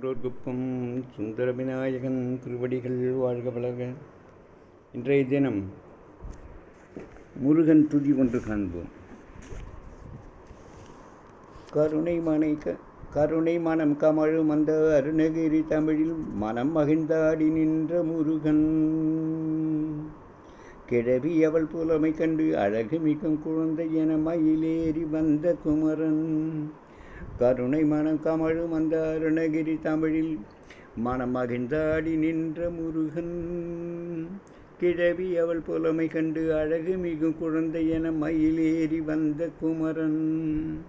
குப்பம் சுந்தர விநாயகன் திருவடிகள் வாழ்க வளர்க. இன்றைய தினம் முருகன் துதி ஒன்று காண்போம். கருணை மனைக்க க கருணை மனம் கமழும் அந்த அருணகிரி தமிழில் மனம் மகிழ்ந்தாடி நின்ற முருகன். கிழவி அவள் புலமை கண்டு அழகு மிகும் குழந்தை என மயிலேறி வந்த குமரன். கருணை மனம் கமழு அந்த அருணகிரி தமிழில் மனம் மகிழ்ந்தாடி நின்ற முருகன். கிழவி அவள் புலமை கண்டு அழகு மிகும் குழந்தை என மயிலேறி வந்த குமரன்.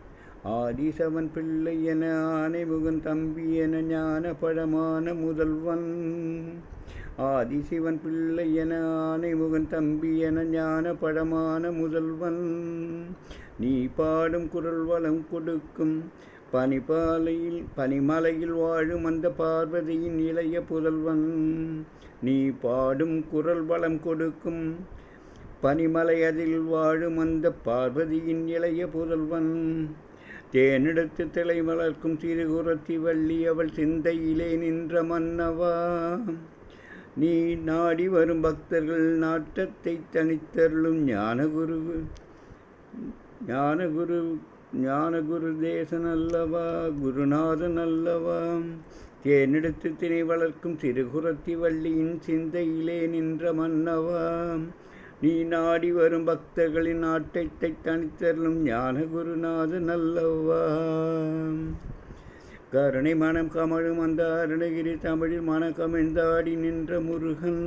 ஆதிசவன் பிள்ளை என ஆனைமுகன் தம்பி என ஞான பழமான முதல்வன். ஆதிசிவன் பிள்ளை என ஆனைமுகன் தம்பி என ஞான பழமான முதல்வன். நீ பாடும் குரல் வளம் கொடுக்கும் பனிப்பாலையில் பனிமலையில் வாழும் அந்த பார்வதியின் இளைய புதல்வன் நீ பாடும் குரல் வளம் கொடுக்கும் பனிமலை அதில் வாழும் அந்த பார்வதியின் இளைய புதல்வன். தேனெடுத்து திளை வளர்க்கும் திருகுரத்தி வள்ளி அவள் சிந்தையிலே நின்ற மன்னவா. நீ நாடி வரும் பக்தர்கள் நாட்டத்தை தனித்தருளும் ஞானகுரு ஞானகுரு ஞானகுரு தேசன் அல்லவா குருநாதன் அல்லவா தேனெடுத்து திணை வளர்க்கும் திருகுரத்தி வள்ளியின் சிந்தையிலே நின்ற மன்னவா. நீ நாடி வரும் பக்தர்களின் ஆட்டத்தை தனித்தருளும் ஞான குருநாதன் அல்லவா கருணை மனம் கமழும் அந்த அருணகிரி தமிழில் மனக்கமிழ்ந்தாடி நின்ற முருகன்.